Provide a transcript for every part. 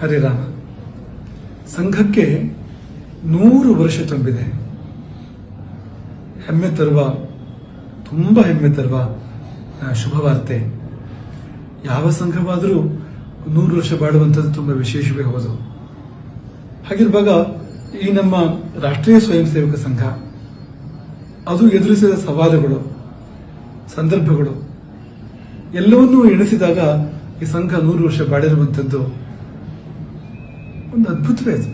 ಹರಿರಾಮ, ಸಂಘಕ್ಕೆ ನೂರು ವರ್ಷ ತುಂಬಿದೆ. ಹೆಮ್ಮೆ ತರುವ, ತುಂಬ ಹೆಮ್ಮೆ ತರುವ ಶುಭವಾರ್ತೆ. ಶುಭ ವಾರ್ತೆ ಯಾವ ಸಂಘವಾದರೂ ನೂರು ವರ್ಷ ಬಾಡುವಂಥದ್ದು ತುಂಬ ವಿಶೇಷವೇ ಹೌದು. ಹಾಗಿರುವಾಗ ಈ ನಮ್ಮ ರಾಷ್ಟ್ರೀಯ ಸ್ವಯಂ ಸೇವಕ ಸಂಘ, ಅದು ಎದುರಿಸಿದ ಸವಾಲುಗಳು, ಸಂದರ್ಭಗಳು, ಎಲ್ಲವನ್ನೂ ಎಣಿಸಿದಾಗ ಈ ಸಂಘ ನೂರು ವರ್ಷ ಬಾಳಿರುವಂಥದ್ದು ಒಂದು ಅದ್ಭುತವೇ ಅದು.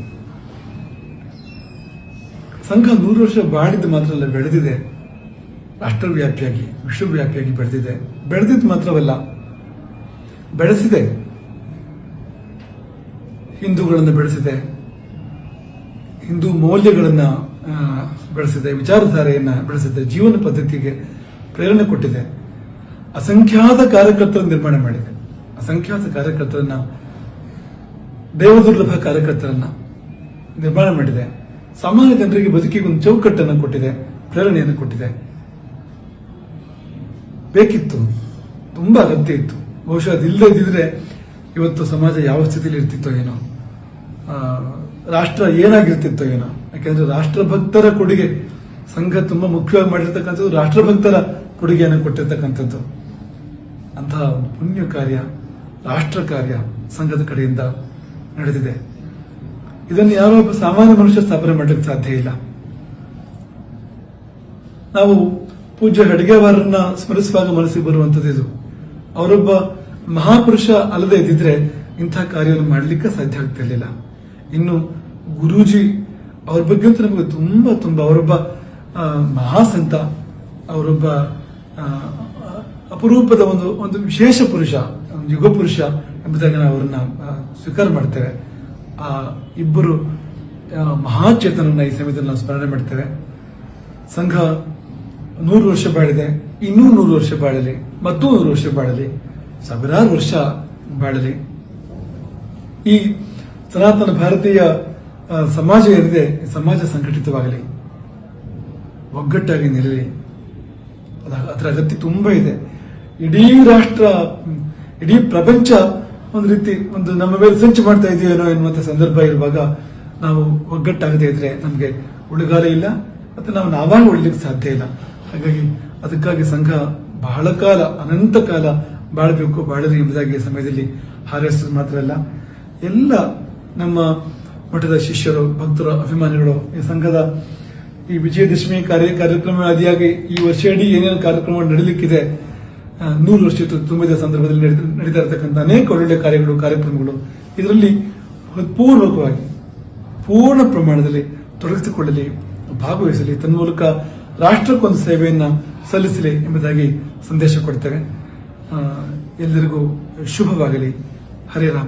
ಸಂಘ ನೂರು ವರ್ಷ ಬಾಳಿದ್ದು ಮಾತ್ರ ಅಲ್ಲ, ಬೆಳೆದಿದೆ. ರಾಷ್ಟ್ರವ್ಯಾಪಿಯಾಗಿ, ವಿಶ್ವವ್ಯಾಪಿಯಾಗಿ ಬೆಳೆದಿದೆ. ಬೆಳೆದಿದ್ದು ಮಾತ್ರವಲ್ಲ, ಬೆಳೆಸಿದೆ. ಹಿಂದೂಗಳನ್ನು ಬೆಳೆಸಿದೆ. ಹಿಂದೂ ಮೌಲ್ಯಗಳನ್ನು ಬೆಳೆಸಿದೆ, ವಿಚಾರಧಾರೆಯನ್ನ ಬೆಳೆಸಿದೆ, ಜೀವನ ಪದ್ಧತಿಗೆ ಪ್ರೇರಣೆ ಕೊಟ್ಟಿದೆ. ಅಸಂಖ್ಯಾತ ಕಾರ್ಯಕರ್ತರ ನಿರ್ಮಾಣ ಮಾಡಿದೆ. ಅಸಂಖ್ಯಾತ ಕಾರ್ಯಕರ್ತರನ್ನ ದೇವದುರ್ಲಭ ಕಾರ್ಯಕರ್ತರನ್ನ ನಿರ್ಮಾಣ ಮಾಡಿದೆ. ಸಾಮಾನ್ಯ ಜನರಿಗೆ ಬದುಕಿಗೆ ಒಂದು ಚೌಕಟ್ಟನ್ನು ಕೊಟ್ಟಿದೆ, ಪ್ರೇರಣೆಯನ್ನು ಕೊಟ್ಟಿದೆ. ಬೇಕಿತ್ತು. ತುಂಬಾ ಅಗತ್ಯ ಇತ್ತು. ಬಹುಶಃ ಅದಿಲ್ಲದೆ ಇದ್ದಿದ್ರೆ ಇವತ್ತು ಸಮಾಜ ಯಾವ ಸ್ಥಿತಿಯಲ್ಲಿ ಇರ್ತಿತ್ತೋ ಏನೋ. ರಾಷ್ಟ್ರ ಏನಾಗಿರ್ತಿತ್ತೋ ಏನೋ. ಯಾಕೆಂದ್ರೆ ರಾಷ್ಟ್ರಭಕ್ತರ ಕೊಡುಗೆ ಸಂಘ ತುಂಬಾ ಮುಖ್ಯವಾಗಿ ಮಾಡಿರ್ತಕ್ಕಂಥದ್ದು ರಾಷ್ಟ್ರಭಕ್ತರ ಕೊಡುಗೆಯನ್ನು ಕೊಟ್ಟಿರ್ತಕ್ಕಂಥದ್ದು. ಅಂತಹ ಒಂದು ಪುಣ್ಯ ಕಾರ್ಯ, ರಾಷ್ಟ್ರ ಕಾರ್ಯ ಸಂಘದ ಕಡೆಯಿಂದ ನಡೆದಿದೆ. ಇದನ್ನು ಯಾರೋ ಒಬ್ಬ ಸಾಮಾನ್ಯ ಮನುಷ್ಯ ಸ್ಥಾಪನೆ ಮಾಡಲಿಕ್ಕೆ ಸಾಧ್ಯ ಇಲ್ಲ. ನಾವು ಪೂಜ್ಯ ಅಡಿಗೆವಾರನ್ನ ಸ್ಮರಿಸುವಾಗ ಮನಸ್ಸಿಗೆ ಬರುವಂತದ್ದು ಇದು. ಅವರೊಬ್ಬ ಮಹಾಪುರುಷ ಅಲ್ಲದೆ ಇದ್ದಿದ್ರೆ ಇಂಥ ಕಾರ್ಯವನ್ನು ಮಾಡಲಿಕ್ಕೆ ಸಾಧ್ಯ ಆಗ್ತಿರ್ಲಿಲ್ಲ ಇನ್ನು ಗುರೂಜಿ ಅವ್ರ ಬಗ್ಗೆ ಅಂತೂ ನಮಗೆ ತುಂಬಾ ತುಂಬಾ, ಅವರೊಬ್ಬ ಮಹಾಸಂತ, ಅವರೊಬ್ಬ ಅಪರೂಪದ ಒಂದು ಒಂದು ವಿಶೇಷ ಪುರುಷ ಯುಗ ಪುರುಷ ಎಂಬುದಾಗಿ ನಾವು ಅವರನ್ನ ಸ್ವೀಕಾರ ಮಾಡ್ತೇವೆ. ಆ, ಇಬ್ಬರು ಮಹಾಚೇತನನ್ನ ಈ ಸಮಯದಲ್ಲಿ ನಾವು ಸ್ಮರಣೆ ಮಾಡ್ತೇವೆ. ಸಂಘ ನೂರು ವರ್ಷ ಬಾಳಿದೆ, ಇನ್ನೂ ನೂರು ವರ್ಷ ಬಾಳಲಿ, ಮತ್ತೂ ನೂರು ವರ್ಷ ಬಾಳಲಿ, ಸಾವಿರಾರು ವರ್ಷ ಬಾಳಲಿ. ಈ ಸನಾತನ ಭಾರತೀಯ ಸಮಾಜ ಏನಿದೆ ಸಮಾಜ ಸಂಘಟಿತವಾಗಲಿ, ಒಗ್ಗಟ್ಟಾಗಿ ನಿಲ್ಲಲಿ. ಅದರ ಅಗತ್ಯ ತುಂಬಾ ಇದೆ. ಇಡೀ ರಾಷ್ಟ್ರ, ಇಡೀ ಪ್ರಪಂಚ ಒಂದು ರೀತಿ ಒಂದು ನಮ್ಮ ಮೇಲೆ ಸಂಚು ಮಾಡ್ತಾ ಇದೆಯೇನೋ ಎನ್ನುವಂತ ಸಂದರ್ಭ ಇರುವಾಗ ನಾವು ಒಗ್ಗಟ್ಟಾಗದೇ ಇದ್ರೆ ನಮಗೆ ಉಳಿಗಾಲ ಇಲ್ಲ, ಮತ್ತೆ ನಾವು ನಾವಾಗ ಉಳಿಲಿಕ್ಕೆ ಸಾಧ್ಯ ಇಲ್ಲ. ಹಾಗಾಗಿ ಅದಕ್ಕಾಗಿ ಸಂಘ ಬಹಳ ಕಾಲ, ಅನಂತ ಕಾಲ ಬಾಳಬೇಕು ಬಾಳಲಿ ಎಂಬುದಾಗಿ ಸಮಯದಲ್ಲಿ ಹಾರೈಸೋದು ಮಾತ್ರ ಅಲ್ಲ. ಎಲ್ಲ ನಮ್ಮ ಮಠದ ಶಿಷ್ಯರು, ಭಕ್ತರ ಅಭಿಮಾನಿಗಳು ಈ ಸಂಘದ ಈ ವಿಜಯದಶಮಿ ಕಾರ್ಯ ಕಾರ್ಯಕ್ರಮ ಆದಿಯಾಗಿ ಈ ವರ್ಷ ಇಡೀ ಏನೇನು ಕಾರ್ಯಕ್ರಮ ನಡೀಲಿಕ್ಕಿದೆ ನೂರು ವರ್ಷ ತುಂಬಿದ ಸಂದರ್ಭದಲ್ಲಿ ನಡೀತ- ಇರತಕ್ಕಂಥ ಅನೇಕ ಒಳ್ಳೊಳ್ಳೆ ಕಾರ್ಯಗಳು, ಕಾರ್ಯಕ್ರಮಗಳು, ಇದರಲ್ಲಿ ಪೂರ್ವಕವಾಗಿ ಪೂರ್ಣ ಪ್ರಮಾಣದಲ್ಲಿ ತೊಡಗಿಸಿಕೊಳ್ಳಲಿ, ಭಾಗವಹಿಸಲಿ ತನ್ಮೂಲಕ ರಾಷ್ಟ್ರಕ್ಕೊಂದು ಸೇವೆಯನ್ನು ಸಲ್ಲಿಸಲಿ ಎಂಬುದಾಗಿ ಸಂದೇಶ ಕೊಡ್ತೇವೆ. ಎಲ್ಲರಿಗೂ ಶುಭವಾಗಲಿ. ಹರೇ ರಾಮ.